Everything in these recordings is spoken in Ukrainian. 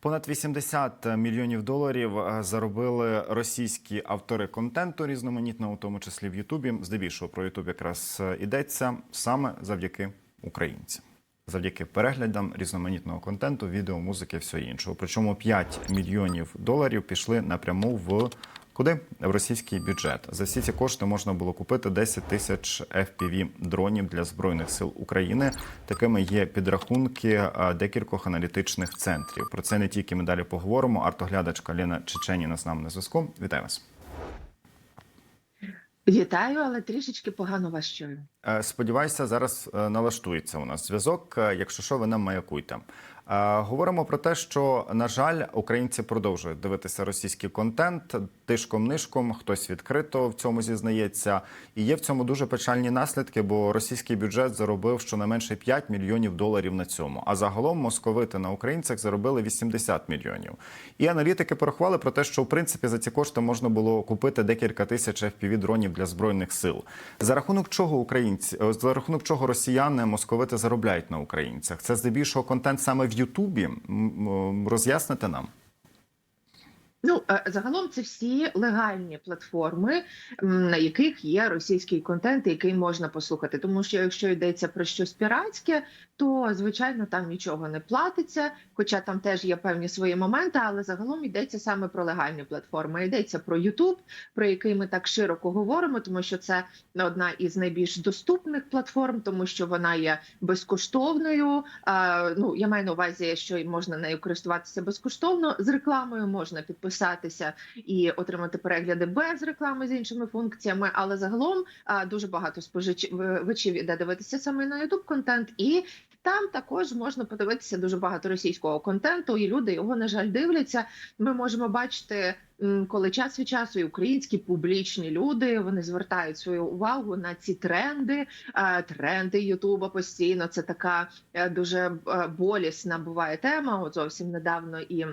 Понад 80 мільйонів доларів е, заробили російські автори контенту різноманітного, у тому числі в Ютубі. Здебільшого про Ютуб якраз е, йдеться саме завдяки українцям. Завдяки переглядам різноманітного контенту, відео, музики, все іншого. Причому 5 мільйонів доларів пішли напряму в куди? В російський бюджет. За всі ці кошти можна було купити 10 тисяч fpv дронів для збройних сил України. Такими є підрахунки е, декількох аналітичних центрів. Про це не тільки ми далі поговоримо. Артоглядачка Лена Чеченіна з нами на зв'язку. Вітаю вас. Вітаю, але трішечки погано вас чую. Е, Сподіваюся, зараз е, налаштується у нас зв'язок. Якщо що, ви нам маякуйте. Говоримо про те, що на жаль, українці продовжують дивитися російський контент тишком-нишком. Хтось відкрито в цьому зізнається, і є в цьому дуже печальні наслідки, бо російський бюджет заробив щонайменше 5 мільйонів доларів на цьому. А загалом московити на українцях заробили 80 мільйонів. І аналітики порахували про те, що в принципі за ці кошти можна було купити декілька тисяч fpv дронів для збройних сил. За рахунок чого українці за рахунок чого росіяни московити заробляють на українцях? Це здебільшого контент саме в Ютубі. Роз'ясните нам. Ну е, загалом це всі легальні платформи, на яких є російський контент, який можна послухати. Тому що якщо йдеться про щось піратське, то звичайно там нічого не платиться. Хоча там теж є певні свої моменти, але загалом йдеться саме про легальні платформи. Йдеться про YouTube, про який ми так широко говоримо, тому що це одна із найбільш доступних платформ, тому що вона є безкоштовною. Ну я маю на увазі, що можна нею користуватися безкоштовно. З рекламою можна підписатися і отримати перегляди без реклами з іншими функціями. Але загалом дуже багато споживачів іде дивитися саме на YouTube контент, і там також можна подивитися дуже багато російського контенту, і люди його на жаль дивляться. Ми можемо бачити. Коли час від часу і українські публічні люди вони звертають свою увагу на ці тренди, тренди Ютуба постійно. Це така е, дуже е, болісна буває тема. От зовсім недавно і.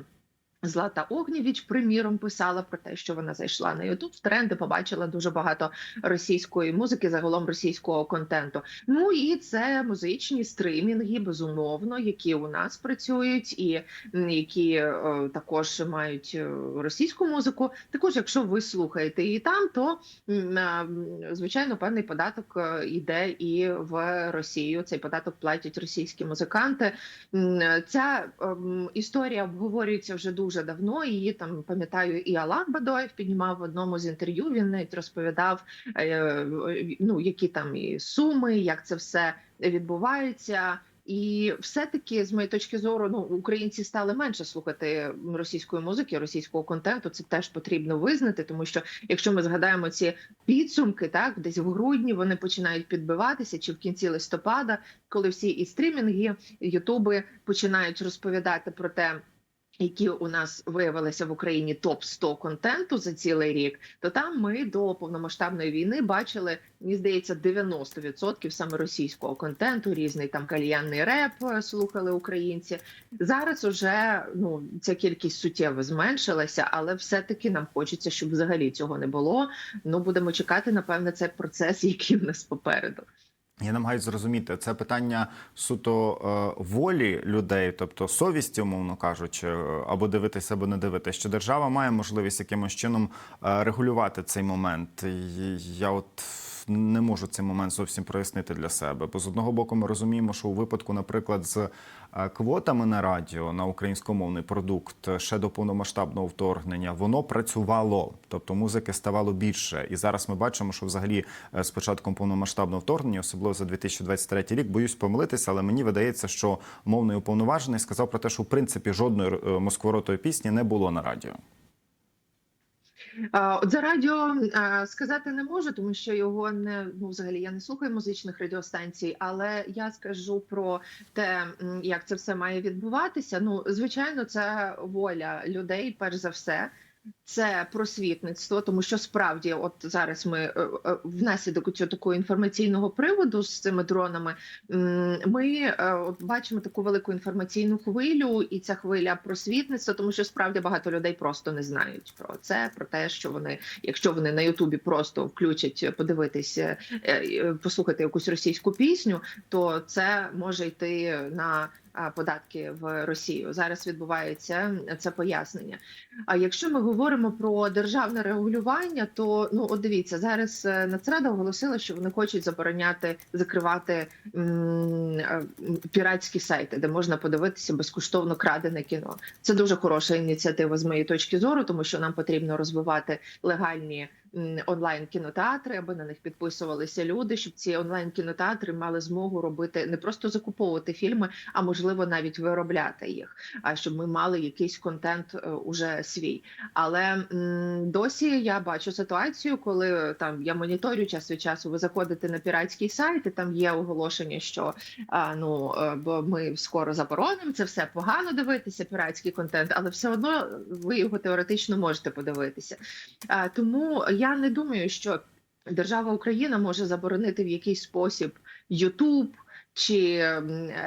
Злата Огнєвіч, приміром, писала про те, що вона зайшла на Ютуб в тренди, побачила дуже багато російської музики, загалом російського контенту. Ну і це музичні стримінги, безумовно, які у нас працюють, і які е, також мають е, російську музику. Також, якщо ви слухаєте і там, то е, звичайно певний податок е, іде і в Росію. Цей податок платять російські музиканти. М, Ця ем, історія обговорюється вже дуже давно. Її там пам'ятаю, і Алан Бадоєв піднімав в одному з інтерв'ю. Він навіть розповідав, е, ну які там і суми, як це все відбувається. І все-таки, з моєї точки зору, ну українці стали менше слухати російської музики, російського контенту. Це теж потрібно визнати, тому що якщо ми згадаємо ці підсумки, так десь в грудні вони починають підбиватися, чи в кінці листопада, коли всі і стрімінги, і ютуби починають розповідати про те. Які у нас виявилися в Україні топ 100 контенту за цілий рік, то там ми до повномасштабної війни бачили, мені здається, 90% саме російського контенту, різний там кальянний реп е, слухали українці. Зараз уже ну ця кількість суттєво зменшилася, але все-таки нам хочеться, щоб взагалі цього не було. Ну будемо чекати, напевне, цей процес, який в нас попереду. Я намагаюся зрозуміти це питання суто е, волі людей, тобто совісті, умовно кажучи, або дивитися, або не дивитися. Що держава має можливість якимось чином е, регулювати цей момент. І я от не можу цей момент зовсім прояснити для себе. Бо з одного боку, ми розуміємо, що у випадку, наприклад, з е, квотами на радіо на українськомовний продукт е, ще до повномасштабного вторгнення воно працювало, тобто музики ставало більше. І зараз ми бачимо, що взагалі е, з початком повномасштабного вторгнення, особливо за 2023 рік, боюсь помилитися, але мені видається, що мовний уповноважений сказав про те, що в принципі жодної москворотої пісні не було на радіо. От за радіо сказати не можу, тому що його не ну взагалі я не слухаю музичних радіостанцій, але я скажу про те, як це все має відбуватися. Ну, звичайно, це воля людей, перш за все. Це просвітництво, тому що справді, от зараз ми е, е, внаслідок цього такого інформаційного приводу з цими дронами. Ми е, от бачимо таку велику інформаційну хвилю, і ця хвиля просвітництва, тому що справді багато людей просто не знають про це, про те, що вони, якщо вони на Ютубі просто включать подивитися, послухати якусь російську пісню, то це може йти на податки в Росію. Зараз відбувається це пояснення. А якщо ми говоримо про державне регулювання, то ну от дивіться, зараз е, Нацрада оголосила, що вони хочуть забороняти закривати м, е, піратські сайти, де можна подивитися безкоштовно крадене кіно. Це дуже хороша ініціатива з моєї точки зору, тому що нам потрібно розвивати легальні онлайн кінотеатри, аби на них підписувалися люди, щоб ці онлайн кінотеатри мали змогу робити не просто закуповувати фільми, а можливо навіть виробляти їх. А щоб ми мали якийсь контент е, уже свій. Але досі я бачу ситуацію, коли там я моніторю час від часу. Ви заходите на піратський сайт, і там є оголошення, що а, ну е, бо ми скоро заборонимо це все погано дивитися, піратський контент, але все одно ви його теоретично можете подивитися. А, тому я не думаю, що держава Україна може заборонити в якийсь спосіб YouTube, чи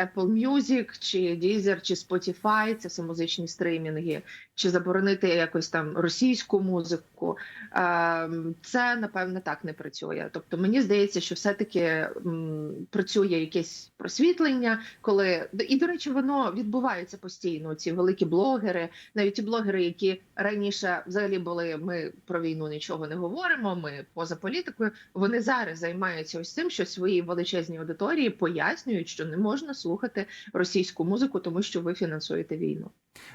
Apple Music, чи Deezer, чи Spotify, це все музичні стримінги, чи заборонити якось там російську музику. Це напевне так не працює. Тобто мені здається, що все-таки працює якесь просвітлення, коли і до речі, воно відбувається постійно. Ці великі блогери, навіть ті блогери, які раніше взагалі були, ми про війну нічого не говоримо. Ми поза політикою. Вони зараз займаються ось цим, що своїй величезній аудиторії пояснюють, що не можна слухати російську музику, тому що ви фінансуєте війну.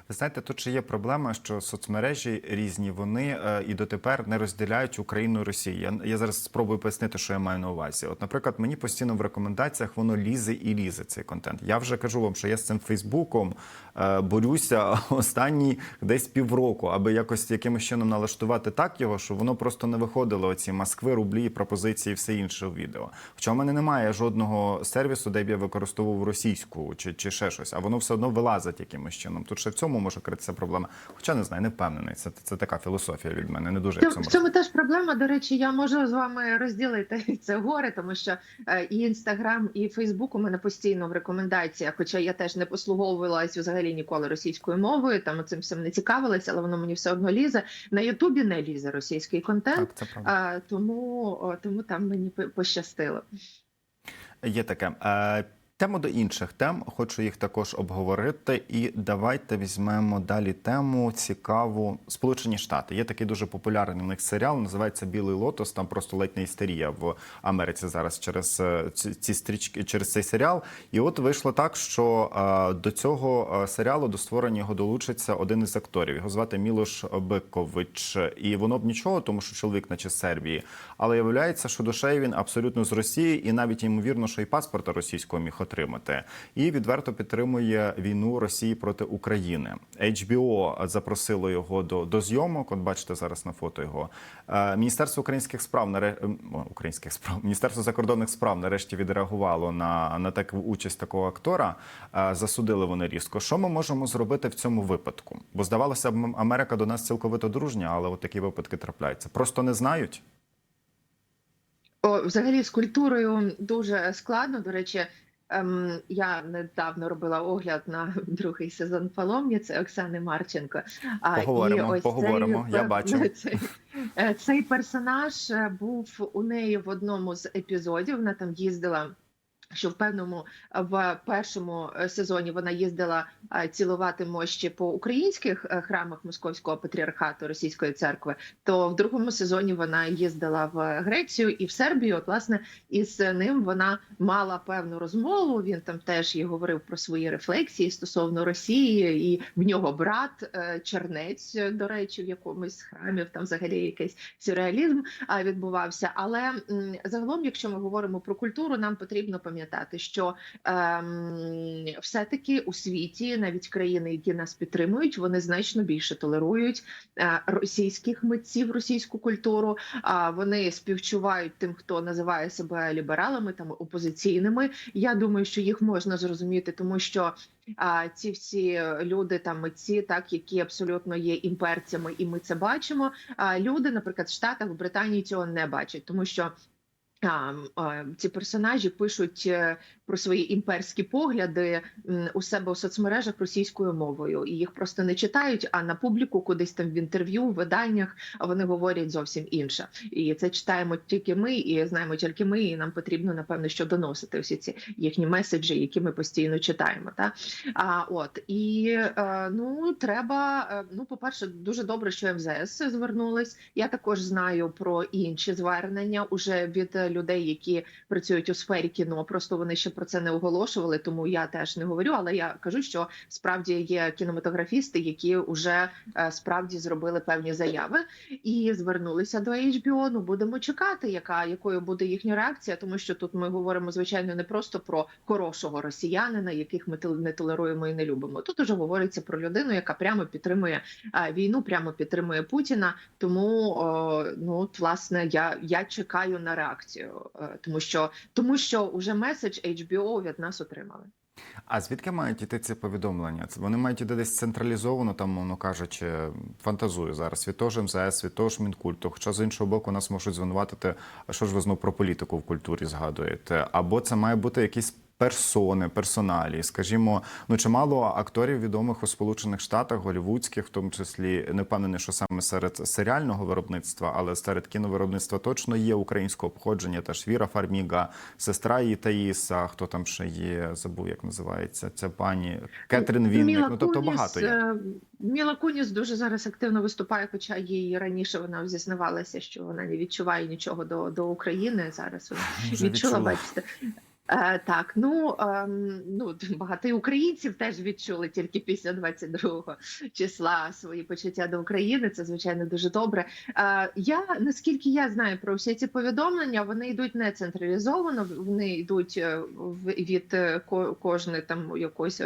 Ви знаєте, тут ще є проблема, що соцмережі різні вони е, і дотепер не розділяють Україну і Росію. Я, я зараз спробую пояснити, що я маю на увазі. От, наприклад, мені постійно в рекомендаціях воно лізе і лізе цей контент. Я вже кажу вам, що я з цим Фейсбуком е, борюся останні десь півроку, аби якось якимось чином налаштувати так його, щоб воно просто не виходило оці Москви, рублі, пропозиції, все інше у відео. Хоча в мене немає жодного сервісу, де б я використовував російську чи, чи ще щось, а воно все одно вилазить якимось чином. Тут ще в цьому може критися проблема. Хоча не знаю, не впевнений. Це, це така філософія від мене. Не дуже я в цьому. теж проблема. До речі, я можу з вами розділити це горе, тому що е, і інстаграм, і Фейсбук у мене постійно в рекомендаціях. Хоча я теж не послуговувалась взагалі ніколи російською мовою, там цим всім не цікавилась, але воно мені все одно лізе. На Ютубі не лізе російський контент, Так, це а, тому, тому там мені пощастило. Є таке. Тему до інших тем, хочу їх також обговорити. І давайте візьмемо далі тему цікаву. Сполучені Штати. Є такий дуже популярний у них серіал, називається Білий Лотос. Там просто ледь не істерія в Америці зараз через е, ці, стрічки, через цей серіал. І от вийшло так, що е, до цього е, серіалу до створення його долучиться один із акторів. Його звати Мілош Бикович. І воно б нічого, тому що чоловік, наче Сербії. Але виявляється, що душею він абсолютно з Росії, і навіть ймовірно, що і паспорта російського міг отримати. І відверто підтримує війну Росії проти України. HBO запросило його до, до зйомок. От бачите зараз на фото його. Е, Міністерство українських справ ем, українських справ Міністерство закордонних справ нарешті відреагувало на, на таку участь такого актора. Е, Засудили вони різко. Що ми можемо зробити в цьому випадку? Бо здавалося б, Америка до нас цілковито дружня, але от такі випадки трапляються. Просто не знають. О, взагалі з культурою дуже складно. До речі, ем, я недавно робила огляд на другий сезон паломниці Оксани Марченко. А, Поговоримо, поговоримо, я бачу. Цей, цей персонаж е, був у неї в одному з епізодів. Вона там їздила. Що в певному в першому е, сезоні вона їздила е, цілувати мощі по українських е, храмах Московського патріархату Російської церкви, то в другому сезоні вона їздила в Грецію і в Сербію. От власне із ним вона мала певну розмову. Він там теж їй говорив про свої рефлексії стосовно Росії, і в нього брат е, Чернець, е, до речі, в якомусь з храмів там взагалі якийсь сюрреалізм відбувався. Але загалом, якщо ми говоримо про культуру, нам потрібно пам'ятати, що ем, все-таки у світі навіть країни, які нас підтримують, вони значно більше толерують е, російських митців, російську культуру. А вони співчувають тим, хто називає себе лібералами, там опозиційними. Я думаю, що їх можна зрозуміти, тому що. А ці всі люди, там митці, так які абсолютно є імперцями, і ми це бачимо. А люди, наприклад, в Штатах в Британії цього не бачать, тому що е, ці персонажі пишуть е, про свої імперські погляди у себе у соцмережах російською мовою, і їх просто не читають. А на публіку кудись там в інтерв'ю, в виданнях вони говорять зовсім інше. І це читаємо тільки ми, і знаємо тільки ми. І нам потрібно напевно що доносити всі ці їхні меседжі, які ми постійно читаємо. Та а от і е, ну треба. е, Ну, по перше, дуже добре, що МЗС звернулась. Я також знаю про інші звернення уже від е, людей, які працюють у сфері кіно. Просто вони ще про це не оголошували, тому я теж не говорю. Але я кажу, що справді є кінематографісти, які вже е, справді зробили певні заяви і звернулися до HBO. Ну будемо чекати, яка якою буде їхня реакція, тому що тут ми говоримо звичайно не просто про хорошого росіянина, яких ми не толеруємо і не любимо. Тут уже говориться про людину, яка прямо підтримує е, війну, прямо підтримує Путіна. Тому ну власне я, я чекаю на реакцію, е, тому що тому що вже меседж HBO від нас отримали. А звідки мають іти ці повідомлення? Вони мають іти десь централізовано, там, мовно кажучи, фантазую зараз. Від того ж МЗС, від того ж Мінкульту. Хоча з іншого боку нас можуть звинуватити, що ж ви знову про політику в культурі згадуєте? Або це має бути якісь персони, персоналі. Скажімо, ну чимало акторів відомих у Сполучених Штатах, голівудських, в тому числі не впевнений, що саме серед серіального виробництва, але серед кіновиробництва точно є українського походження. Теж Віра Фарміга, сестра її Таїса. Хто там ще є? Забув, як називається ця пані Кетрін Вінник. Міла Ну тобто Куніс, багато є. е, Міла Куніс дуже зараз активно виступає, хоча їй раніше вона зізнавалася, що вона не відчуває нічого до, до України. Зараз вона відчула, відчула. бачите. Е, так, ну, ем, ну багато українців теж відчули тільки після 22 числа свої почуття до України. Це звичайно дуже добре. Е, я наскільки я знаю про всі ці повідомлення, вони йдуть не централізовано, вони йдуть е, від кожної там якоїсь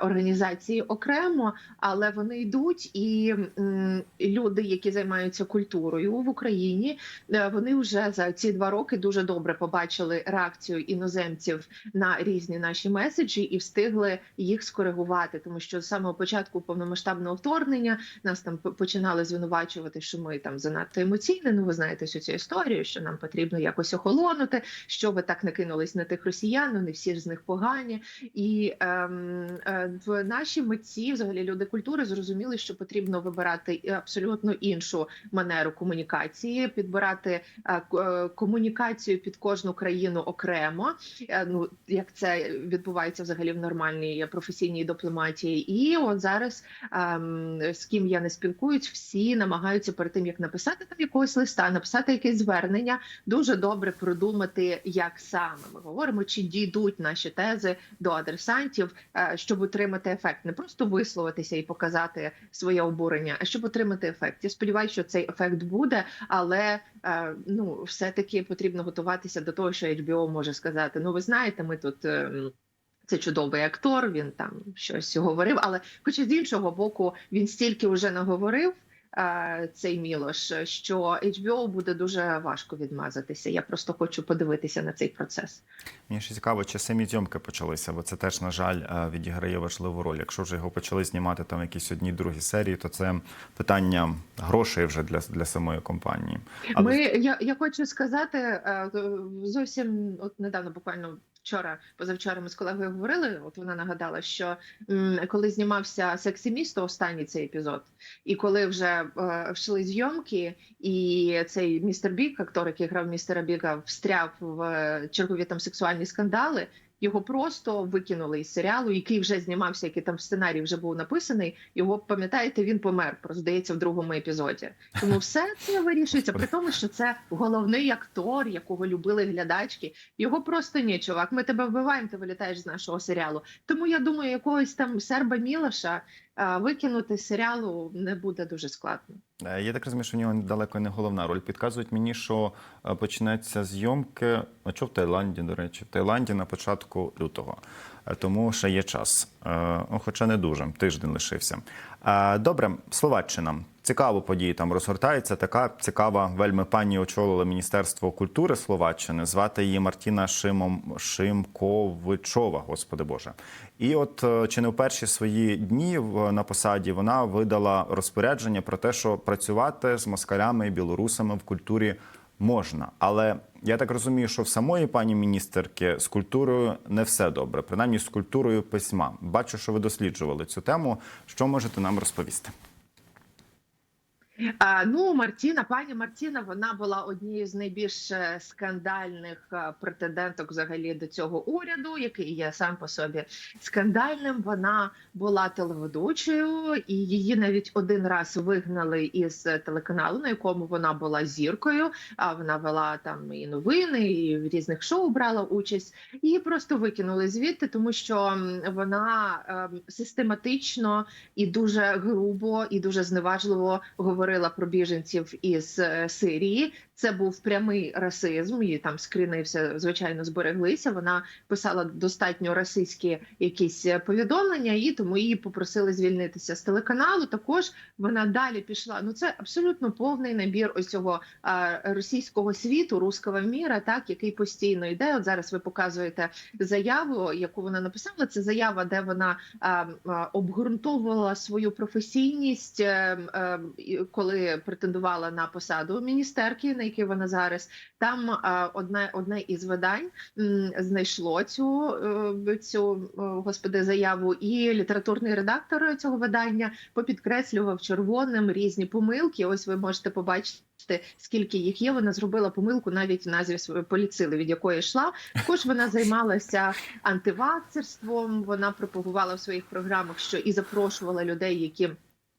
організації окремо, але вони йдуть, і люди, які займаються культурою в Україні, вони вже за ці два роки дуже добре побачили реакцію іноземців на різні наші меседжі і встигли їх скоригувати, тому що з самого початку повномасштабного вторгнення нас там починали звинувачувати, що ми там занадто емоційні. Ну ви знаєте всю цю історію, що нам потрібно якось охолонути, що ви так не кинулись на тих росіян, ну не всі ж з них погані. І ем, е, в наші митці, взагалі люди культури, зрозуміли, що потрібно вибирати абсолютно іншу манеру комунікації, підбирати е, е, комунікацію під кожну країну окремо. Е, Ну як це відбувається взагалі в нормальній професійній дипломатії. І от зараз ем, з ким я не спілкуюсь, всі намагаються перед тим, як написати там якогось листа, написати якесь звернення, дуже добре продумати, як саме ми говоримо, чи дійдуть наші тези до адресантів, е, щоб отримати ефект, не просто висловитися і показати своє обурення, а щоб отримати ефект. Я сподіваюся, що цей ефект буде, але е, ну все таки потрібно готуватися до того, що HBO може сказати: ну ви знаєте, ми тут. ем, Це чудовий актор, він там щось говорив, але хоча з іншого боку, він стільки вже наговорив. Е, Цей Мілош, що HBO буде дуже важко відмазатися. Я просто хочу подивитися на цей процес. Мені ще цікаво, чи самі зйомки почалися, бо це теж, на жаль, е, відіграє важливу роль. Якщо вже його почали знімати там якісь одні другі серії, то це питання грошей вже для, для самої компанії. Але Ми я, я хочу сказати е, зовсім от недавно, буквально вчора, позавчора ми з колегою говорили. От вона нагадала, що коли знімався «Сексі місто, останній цей епізод, і коли вже е, вшли зйомки, і цей містер Бік, актор, який грав містера Біга, встряв в е, чергові там сексуальні скандали. Його просто викинули із серіалу, який вже знімався, який там в сценарії вже був написаний. Його пам'ятаєте, він помер. Здається в другому епізоді. Тому все це вирішується. При тому, що це головний актор, якого любили глядачки. Його просто ні, чувак. Ми тебе вбиваємо, ти вилітаєш з нашого серіалу. Тому я думаю, якогось там серба Мілоша а, викинути серіалу не буде дуже складно. Е, Я так розумію, що в нього далеко не головна роль. Підказують мені, що е, почнеться зйомки. А що в Таїланді, до речі, в Таїланді на початку лютого. Е, Тому ще є час. Хоча не дуже, тиждень лишився. Добре, Словаччина. Цікаво події там розгортаються. Така цікава вельми пані очолила Міністерство культури Словаччини. Звати її Мартіна Шимом Шимковичова, господи Боже. І от е, чи не в перші свої дні на посаді вона видала розпорядження про те, що працювати з москалями і білорусами в культурі можна. Але Я так розумію, що в самої пані міністерки з культурою не все добре, принаймні з культурою письма. Бачу, що ви досліджували цю тему. Що можете нам розповісти? Ну, Мартіна, пані Мартіна, вона була однією з найбільш е, скандальних е, претенденток взагалі до цього уряду, який є сам по собі скандальним. Вона була телеведучою, і її навіть один раз вигнали із телеканалу, на якому вона була зіркою. А вона вела там і новини, і в різних шоу брала участь. Її просто викинули звідти, тому що вона ем, систематично і дуже грубо і дуже зневажливо говорила про біженців із е, Сирії. Це був прямий расизм. І там скрини все звичайно збереглися. Вона писала достатньо расистські якісь е, повідомлення, і тому її попросили звільнитися з телеканалу. Також вона далі пішла. Ну це абсолютно повний набір ось цього російського світу, руского міра, так який постійно йде. От зараз ви показуєте заяву, яку вона написала. Це заява, де вона обґрунтовувала свою професійність, е, е, коли претендувала на посаду міністерки, на якій вона зараз. Там а, одне одне із видань знайшло цю, е, цю е, господи заяву, і літературний редактор цього видання попідкреслював червоним різні помилки. Ось ви можете побачити. Скільки їх є, вона зробила помилку навіть в назві поліцили, від якої йшла. Також вона займалася антивакцерством. Вона пропагувала в своїх програмах, що і запрошувала людей, які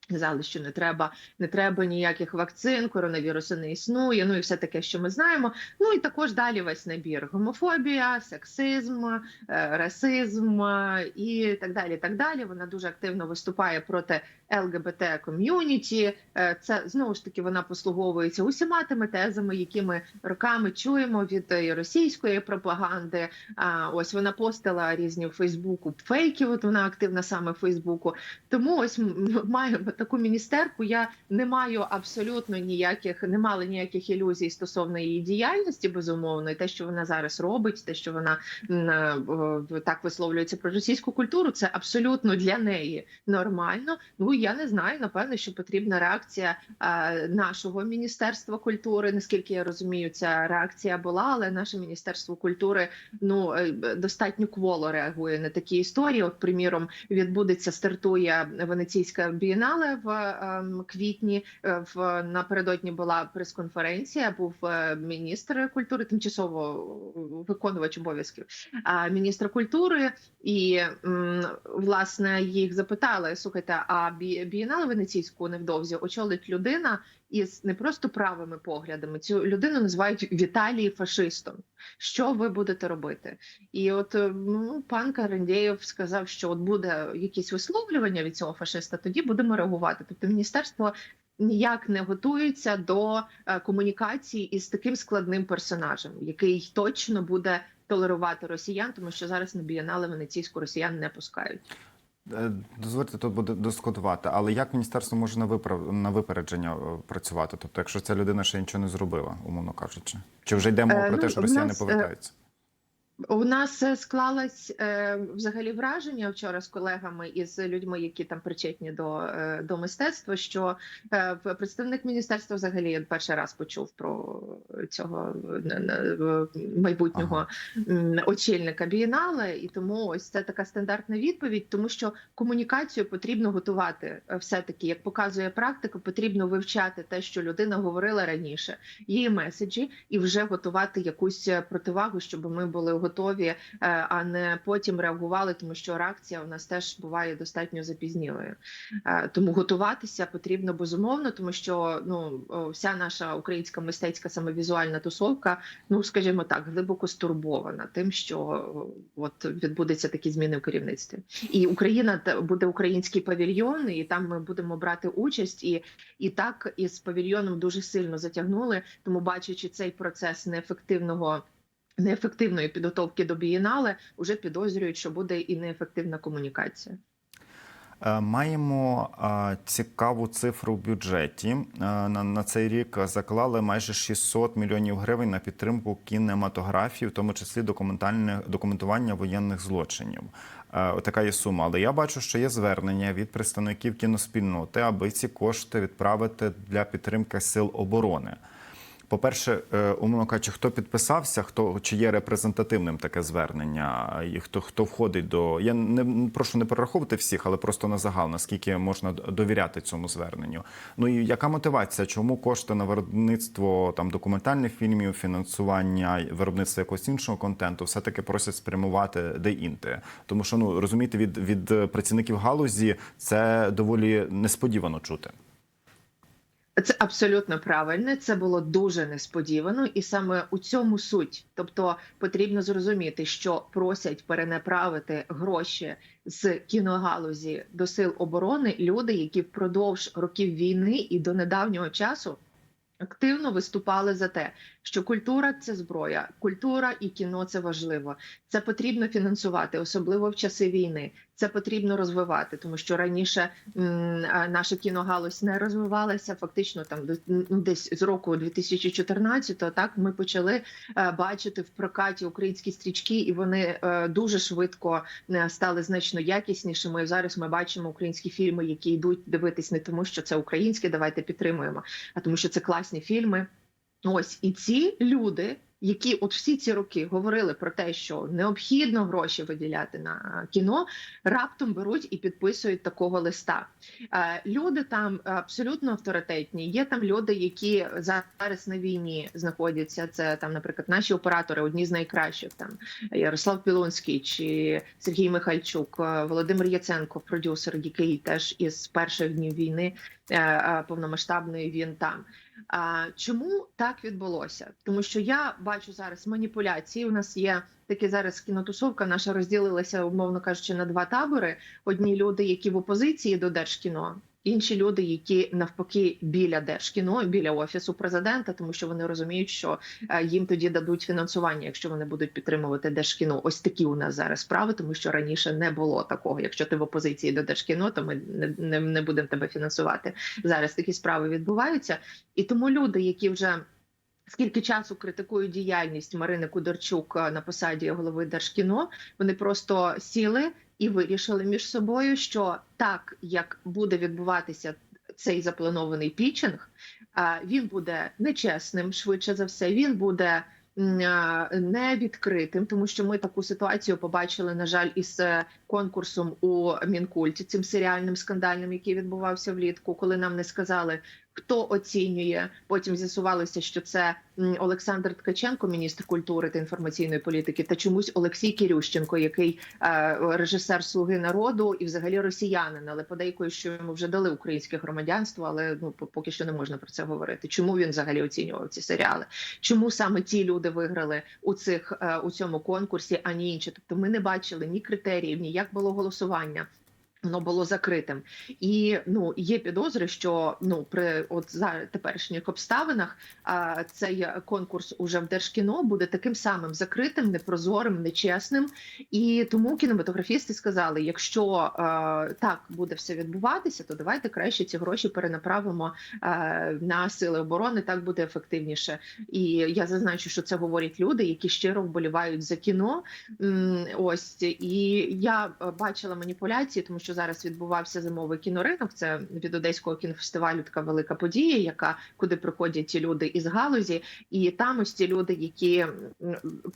Казали, що не треба, не треба ніяких вакцин, коронавірусу не існує. Ну і все таке, що ми знаємо. Ну і також далі весь набір: гомофобія, сексизм, е, расизм е, і так далі. Так далі. Вона дуже активно виступає проти ЛГБТ ком'юніті. Е, Це знову ж таки вона послуговується усіма тими тезами, які ми роками чуємо від е, російської пропаганди. Ось вона постила різні в Фейсбуку фейки. От вона активна саме в Фейсбуку. Тому ось маємо таку міністерку. Я не маю абсолютно ніяких, не мала ніяких ілюзій стосовно її діяльності, безумовно, і те, що вона зараз робить, те, що вона е, так висловлюється про російську культуру, це абсолютно для неї нормально. Ну я не знаю. Напевно, що потрібна реакція е, нашого міністерства культури. Наскільки я розумію, ця реакція була, але наше міністерство культури ну е, достатньо кволо реагує на такі історії. От, приміром, відбудеться стартує Венеційська бієнале в ем, квітні. Е, В напередодні була прес-конференція. Був міністр культури, тимчасово виконувач обов'язків міністра культури, і власне їх запитали: слухайте, а бі- бієнале венеційську невдовзі очолить людина із не просто правими поглядами. Цю людину називають в Італії фашистом. Що ви будете робити? І от е, ну, пан Карандєєв сказав, що от буде якісь висловлювання від цього фашиста, тоді будемо реагувати. Тобто міністерство ніяк не готується до е, комунікації із таким складним персонажем, який точно буде толерувати росіян, тому що зараз на бієнале венеційську росіян не пускають. Е, Дозвольте тут буде дискутувати, але як міністерство може на виправ на випередження е, працювати? Тобто, якщо ця людина ще нічого не зробила, умовно кажучи, чи вже йдемо Е, про те, ну, що в росіяни нас, е, повертаються? У нас е, склалось е, взагалі враження вчора з колегами і з людьми, які там причетні до, е, до мистецтва. Що е, представник міністерства взагалі перший раз почув про цього е, н- майбутнього м, очільника бієнале, і тому ось це така стандартна відповідь, тому що комунікацію потрібно готувати е, все таки, як показує практика, потрібно вивчати те, що людина говорила раніше, її меседжі, і вже готувати якусь е, противагу, щоб ми були готові, е, а не потім реагували, тому що реакція у нас теж буває достатньо запізнілою. Е, Тому готуватися потрібно безумовно, тому що ну вся наша українська мистецька самовізуальна тусовка, ну скажімо так, глибоко стурбована тим, що от відбудеться такі зміни в керівництві, і Україна буде український павільйон, і там ми будемо брати участь. І і так із павільйоном дуже сильно затягнули. Тому, бачачи цей процес неефективного. Неефективної підготовки до бієнале вже підозрюють, що буде і неефективна комунікація. Е, Маємо е, цікаву цифру в бюджеті. Е, На, цей рік заклали майже 600 мільйонів гривень на підтримку кінематографії, в тому числі документування воєнних злочинів. Е, Така є сума. Але я бачу, що є звернення від представників кіноспільноти, аби ці кошти відправити для підтримки сил оборони. По-перше, е, умовно кажучи, хто підписався, хто чи є репрезентативним таке звернення, і хто хто входить до я не прошу не перераховувати всіх, але просто на загал, наскільки можна довіряти цьому зверненню. Ну і яка мотивація? Чому кошти на виробництво там документальних фільмів, фінансування виробництва якогось іншого контенту, все таки просять спрямувати де інде? Тому що ну розумієте, від, від працівників галузі це доволі несподівано чути. Це абсолютно правильно. Це було дуже несподівано, і саме у цьому суть. Тобто потрібно зрозуміти, що просять перенаправити гроші з кіногалузі до сил оборони люди, які впродовж років війни і до недавнього часу активно виступали за те, що культура це зброя, культура і кіно це важливо. Це потрібно фінансувати, особливо в часи війни. Це потрібно розвивати, тому що раніше наша кіногалузь не розвивалася. Фактично, там ну, десь з року 2014 так ми почали е, бачити в прокаті українські стрічки, і вони е, дуже швидко е, стали значно якіснішими. Зараз ми бачимо українські фільми, які йдуть дивитись не тому, що це українське, давайте підтримуємо, а тому, що це класні фільми. Ось і ці люди, які от всі ці роки говорили про те, що необхідно гроші виділяти на кіно, раптом беруть і підписують такого листа. Е, Люди там абсолютно авторитетні. Є там люди, які зараз на війні знаходяться. Це там, наприклад, наші оператори, одні з найкращих там Ярослав Пілонський чи Сергій Михальчук, е, Володимир Яценко, продюсер, який теж із перших днів війни е, е, повномасштабної він там. Чому так відбулося? Тому що я бачу зараз маніпуляції. У нас є таке зараз кінотусовка. Наша розділилася, умовно кажучи, на два табори: одні люди, які в опозиції до держкіно. Інші люди, які навпаки біля держкіно, біля офісу президента, тому що вони розуміють, що е, їм тоді дадуть фінансування, якщо вони будуть підтримувати держкіно. Ось такі у нас зараз справи, тому що раніше не було такого. Якщо ти в опозиції до держкіно, то ми не, не, не будемо тебе фінансувати. Зараз такі справи відбуваються, і тому люди, які вже Скільки часу критикують діяльність Марини Кудерчук е, на посаді голови Держкіно, вони просто сіли і вирішили між собою, що так як буде відбуватися цей запланований пічинг, він буде нечесним, швидше за все. Він буде не відкритим, тому що ми таку ситуацію побачили, на жаль, із е, конкурсом у Мінкульті, цим серіальним скандальним, який відбувався влітку, коли нам не сказали. Хто оцінює? Потім з'ясувалося, що це Олександр Ткаченко, міністр культури та інформаційної політики, та чомусь Олексій Кірющенко, який е, режисер Слуги народу і взагалі росіянин, але подейкує, що йому вже дали українське громадянство, але ну поки що не можна про це говорити. Чому він взагалі оцінював ці серіали? Чому саме ті люди виграли у цих е, у цьому конкурсі, а не інші? Тобто ми не бачили ні критеріїв, ні як було голосування. Воно було закритим, і ну є підозри, що ну при от за теперішніх обставинах а, цей конкурс уже в Держкіно буде таким самим закритим, непрозорим, нечесним. І тому кінематографісти сказали: якщо а, так буде все відбуватися, то давайте краще ці гроші перенаправимо а, на сили оборони. Так буде ефективніше. І я зазначу, що це говорять люди, які щиро вболівають за кіно. Ось і я бачила маніпуляції, тому що зараз відбувався зимовий кіноринок. Це від одеського кінофестивалю така велика подія, яка куди приходять ті люди із галузі, і там ось ті люди, які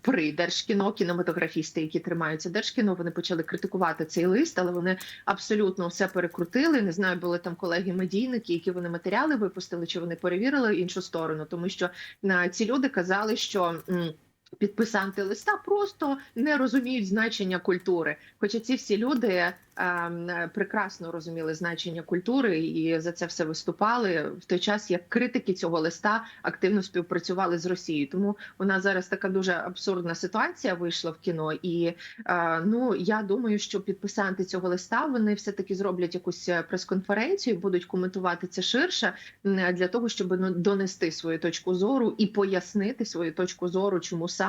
при держкіно, кінематографісти, які тримаються держкіно, вони почали критикувати цей лист, але вони абсолютно все перекрутили. Не знаю, були там колеги-медійники, які вони матеріали випустили, чи вони перевірили іншу сторону, тому що на ці люди казали, що. Підписанти листа просто не розуміють значення культури. Хоча ці всі люди ем, прекрасно розуміли значення культури і за це все виступали в той час, як критики цього листа активно співпрацювали з Росією. Тому у нас зараз така дуже абсурдна ситуація вийшла в кіно. І е, ну я думаю, що підписанти цього листа вони все таки зроблять якусь е, прес-конференцію, будуть коментувати це ширше для того, щоб ну, донести свою точку зору і пояснити свою точку зору, чому саме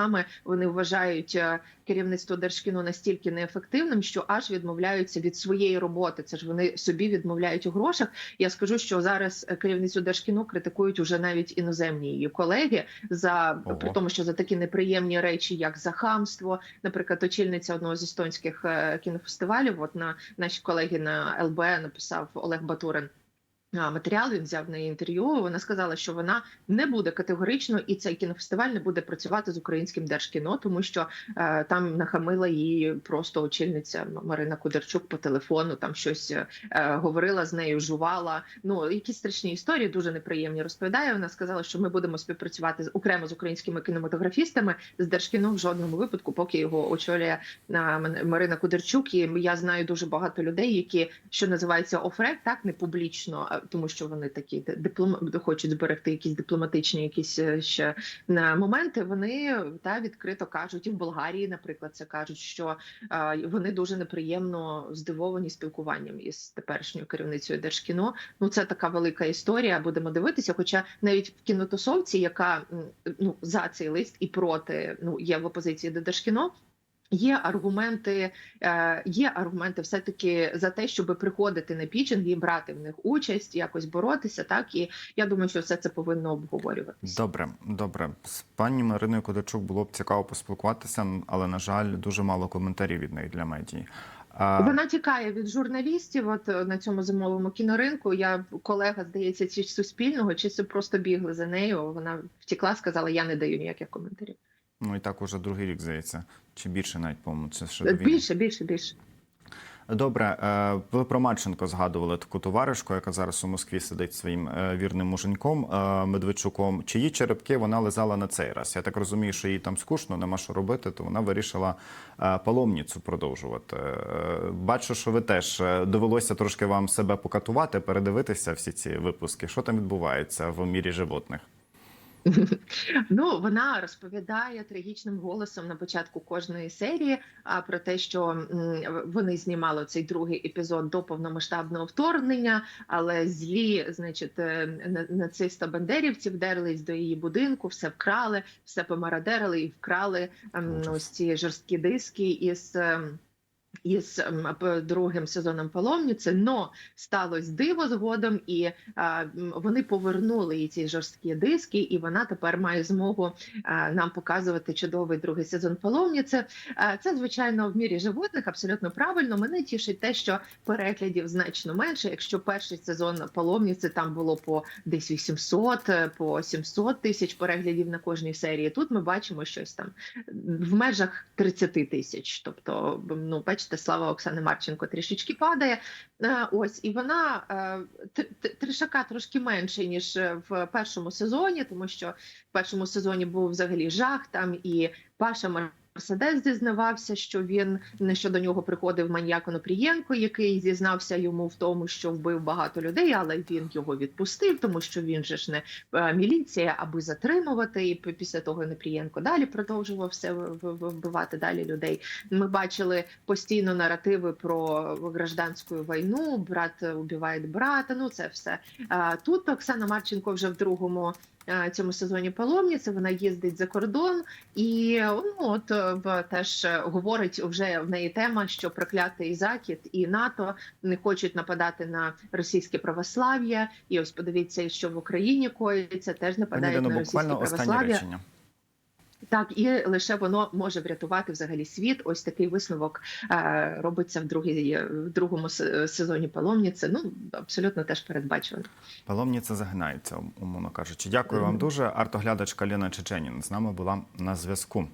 вони вважають е, керівництво держкіно настільки неефективним, що аж відмовляються від своєї роботи. Це ж вони собі відмовляють у грошах. Я скажу, що зараз е, керівництво держкіно критикують уже навіть іноземні її колеги за Ого. при тому, що за такі неприємні речі, як за хамство, наприклад, очільниця одного з естонських е, кінофестивалів. От на наші колеги на ЛБ написав Олег Батурин. Матеріал. Він взяв на інтерв'ю. Вона сказала, що вона не буде категорично, і цей кінофестиваль не буде працювати з українським держкіно, тому що е, там нахамила її просто очільниця Марина Кудерчук по телефону. Там щось е, говорила з нею, жувала. Ну якісь страшні історії, дуже неприємні. Розповідає. Вона сказала, що ми будемо співпрацювати з окремо з українськими кінематографістами з держкіно в жодному випадку, поки його очолює Мен- Марина Кудерчук. І я знаю дуже багато людей, які що називається офрек, так не публічно, тому що вони такі ди- диплом хочуть зберегти якісь дипломатичні, якісь е, ще на моменти. Вони та відкрито кажуть, і в Болгарії, наприклад, це кажуть, що а, вони дуже неприємно здивовані спілкуванням із теперішньою керівницею Держкіно. Ну це така велика історія. Будемо дивитися. Хоча навіть в кінотусовці, яка ну за цей лист і проти ну є в опозиції до Держкіно. Є аргументи, е, є аргументи, все таки за те, щоб приходити на пічинг і брати в них участь, якось боротися. Так і я думаю, що все це повинно обговорюватися. Добре, добре. З пані Мариною Кодачук було б цікаво поспілкуватися, але на жаль, дуже мало коментарів від неї для медії. А, Вона тікає від журналістів. От е, на цьому зимовому кіноринку. Я колега, здається, чи суспільного, чи просто бігли за нею. Вона втекла, сказала: я не даю ніяких коментарів. Ну і так уже другий рік здається, чи більше навіть по-моєму, це ще до війни. Більше, більше, більше. Добре, е, ви про Марченко згадували таку товаришку, яка зараз у Москві сидить своїм е, вірним муженьком е, Медведчуком. Чиї черепки вона лизала на цей раз? Я так розумію, що їй там скучно, нема що робити, то вона вирішила паломніцю продовжувати. Бачу, що ви теж довелося трошки вам себе покатувати, передивитися всі ці випуски. Що там відбувається в мірі животних? Ну вона розповідає трагічним голосом на початку кожної серії а, про те, що вони знімали цей другий епізод до повномасштабного вторгнення, але злі, значить, е, на- нациста бандерівці вдерлись до її будинку, все вкрали, все помарадерили і вкрали ем, ось ці жорсткі диски із. Із ем, другим сезоном паломниці, но сталося диво згодом, і а, вони повернули їй ці жорсткі диски, і вона тепер має змогу а, нам показувати чудовий другий сезон паломниці. Це звичайно в мірі животних абсолютно правильно. Мене тішить те, що переглядів значно менше. Якщо перший сезон паломниці там було по десь 800, е, по 700 тисяч переглядів на кожній серії. Тут ми бачимо щось там в межах 30 тисяч. Тобто, ну бачите, слава Оксани Марченко трішечки падає. Е, Ось і вона е, тришака трошки менше ніж е, в першому сезоні, тому що в першому сезоні був взагалі жах. Там і Паша Мерседес зізнавався, що він що до нього приходив маньяк Онопрієнко, який зізнався йому в тому, що вбив багато людей, але він його відпустив, тому що він же ж не е, міліція, аби затримувати. І після того Непрієнко далі продовжував все вбивати далі людей. Ми бачили постійно наративи про гражданську війну, брат убиває брата. Ну це все. Тут Оксана Марченко вже в другому. Цьому сезоні паломниці вона їздить за кордон і ну от е, теж е, говорить вже в неї тема, що проклятий захід і НАТО не хочуть нападати на російське православ'я. І ось подивіться, що в Україні коїться, теж нападають Ірино, на російське православ'я. Так, і лише воно може врятувати взагалі світ. Ось такий висновок е, робиться в другій в другому се- сезоні паломниці. Ну абсолютно теж передбачено. Паломниця загинається, умовно кажучи. Дякую вам дуже. Артоглядачка Ліна Чеченін з нами була на зв'язку.